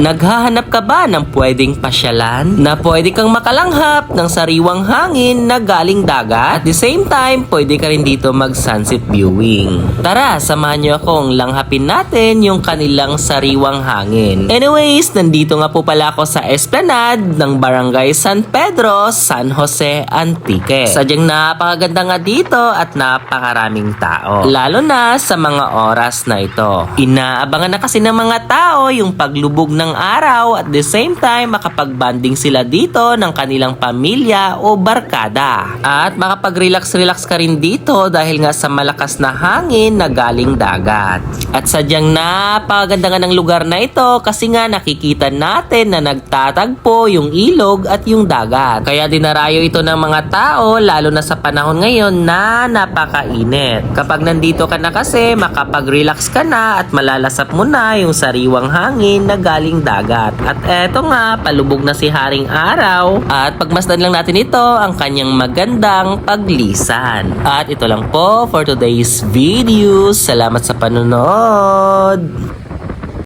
Naghahanap ka ba ng pwedeng pasyalan? Na pwede kang makalanghap ng sariwang hangin na galing dagat? At the same time, pwede ka rin dito mag sunset viewing. Tara, samahan niyo akong langhapin natin yung kanilang sariwang hangin. Anyways, nandito nga po pala ako sa esplanade ng Barangay San Pedro, San Jose, Antique. Sadyang napakaganda nga dito at napakaraming tao. Lalo na sa mga oras na ito. Inaabangan na kasi ng mga tao yung paglubog ng araw at the same time makapagbanding sila dito ng kanilang pamilya o barkada. At makapag-relax-relax ka rin dito dahil nga sa malakas na hangin na galing dagat. At sadyang napakaganda nga ng lugar na ito kasi nga nakikita natin na nagtatagpo yung ilog at yung dagat. Kaya dinarayo ito ng mga tao lalo na sa panahon ngayon na napakainit. Kapag nandito ka na kasi makapag-relax ka na at malalasap mo na yung sariwang hangin na galing dagat. At eto nga, palubog na si Haring Araw. At pagmasdan lang natin ito ang kanyang magandang paglisan. At ito lang po for today's video. Salamat sa panonood!